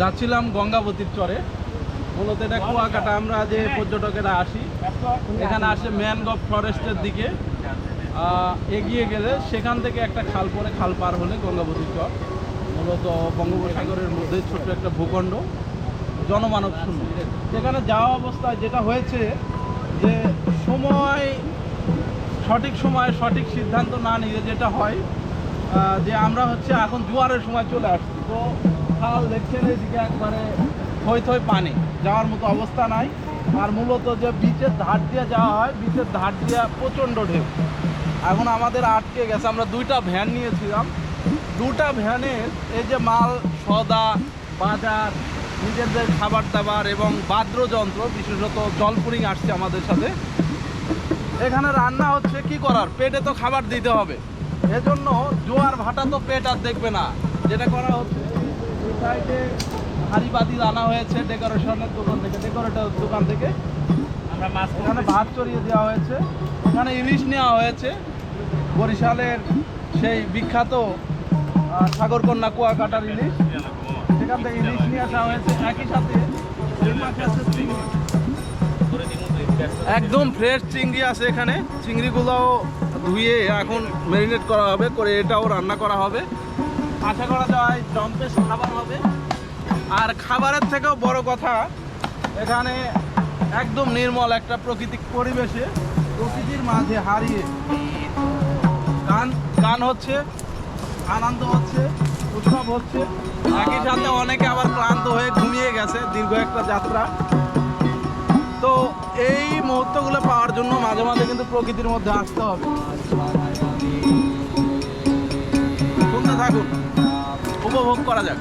যাচ্ছিলাম গঙ্গাবতীর চরে। মূলত এটা কুয়াকাটা, আমরা যে পর্যটকেরা আসি, এখানে আসে ম্যানগভ ফরেস্টের দিকে এগিয়ে গেলে সেখান থেকে একটা খাল পরে খাল পার হলে গঙ্গাবতীর চর। মূলত বঙ্গোপসাগরের মধ্যে ছোট্ট একটা ভূখণ্ড, জনমানব শূন্য। সেখানে যাওয়া অবস্থায় যেটা হয়েছে যে সময়, সঠিক সময়ে সঠিক সিদ্ধান্ত না নিয়ে যেটা হয় যে আমরা হচ্ছে এখন জোয়ারের সময় চলে আসছি। তো খাল দেখছেন এদিকে একবারে থই থই পানি। যাওয়ার মতো অবস্থা নাই। আর মূলত যে বিচের ধার দিয়ে যাওয়া হয় বিচের ধার দিয়ে প্রচণ্ড ঢেউ। এখন আমাদের আটকে গেছে। আমরা দুইটা ভ্যান নিয়েছিলাম। দুটা ভ্যানের এই যে মাল, সদা, বাজার, নিজেদের খাবার দাবার এবং বাদ্যযন্ত্র, বিশেষত জলপুরিং আসছে আমাদের সাথে। এখানে রান্না হচ্ছে কি করার? পেটে তো খাবার দিতে হবে। এজন্য জোয়ার ভাটা তো পেট আর দেখবে না। যেটা করা হচ্ছে সাইডে হাড়ি পাতিল আনা হয়েছে ডেকোরেশনের দোকান থেকে ডেকোরেটর দোকান থেকে। আমরা মাছ এখানে ভাত চড়িয়ে দেওয়া হয়েছে। এখানে ইলিশ নেওয়া হয়েছে। বরিশালের সেই বিখ্যাত সাগরকন্যা কুয়াকাটার ইলিশ। সেখান থেকে ইলিশ নিয়ে আসা হয়েছে। একই সাথে। একদম ফ্রেশ চিংড়ি আছে এখানে। চিংড়িগুলোও ধুয়ে এখন ম্যারিনেট করা হবে করে এটাও রান্না করা হবে। আশা করা যায় জম্পেশ খাবার হবে। আর খাবারের থেকেও বড় কথা, এখানে একদম নির্মল একটা প্রাকৃতিক পরিবেশে প্রকৃতির মাঝে হারিয়ে গান গান হচ্ছে, আনন্দ হচ্ছে, উৎসব হচ্ছে। একই সাথে অনেকে আবার ক্লান্ত হয়ে ঘুমিয়ে গেছে দীর্ঘ একটা যাত্রা। তো এই মুহূর্তগুলো পাওয়ার জন্য মাঝে মাঝে কিন্তু প্রকৃতির মধ্যে আসতে হবে। শুনতে থাকুন। উপভোগ করা যাক।